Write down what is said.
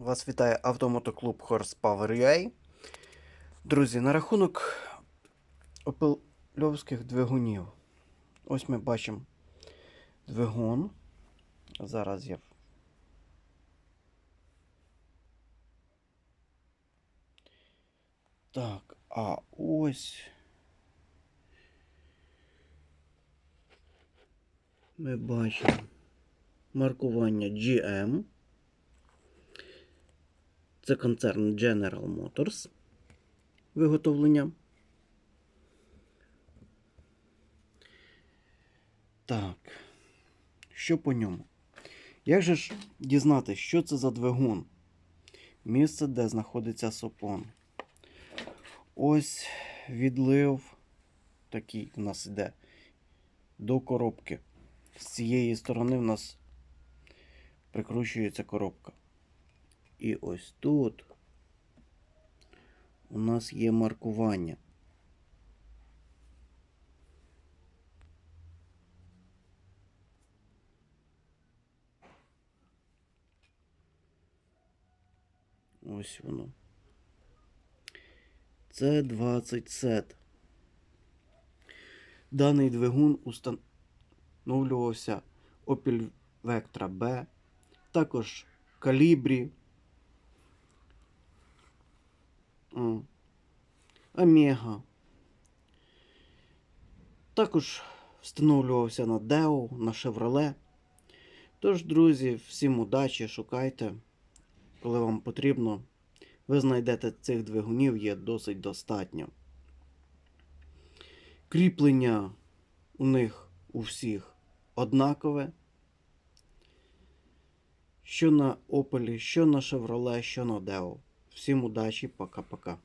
Вас вітає автомотоклуб Horsepower UA. Друзі, на рахунок опельовських двигунів. Ось ми бачимо двигун. Зараз я. Так, а ось. Ми бачимо маркування GM. Це концерн General Motors. Виготовлення. Так. Що по ньому? Як же ж дізнатися, що це за двигун? Місце, де знаходиться сопон. Ось відлив такий у нас іде до коробки. З цієї сторони в нас прикручується коробка. І ось тут у нас є маркування. Ось воно. Це 20 сет. Даний двигун установлювався Opel Vectra B, також Калібрі, Омега. Також встановлювався на Deo, на Chevrolet. Тож, друзі, всім удачі, шукайте, коли вам потрібно. Ви знайдете цих двигунів є досить достатньо. Кріплення у них у всіх однакове. Що на Opel, що на Chevrolet, що на Deo. Всім удачі, пока-пока.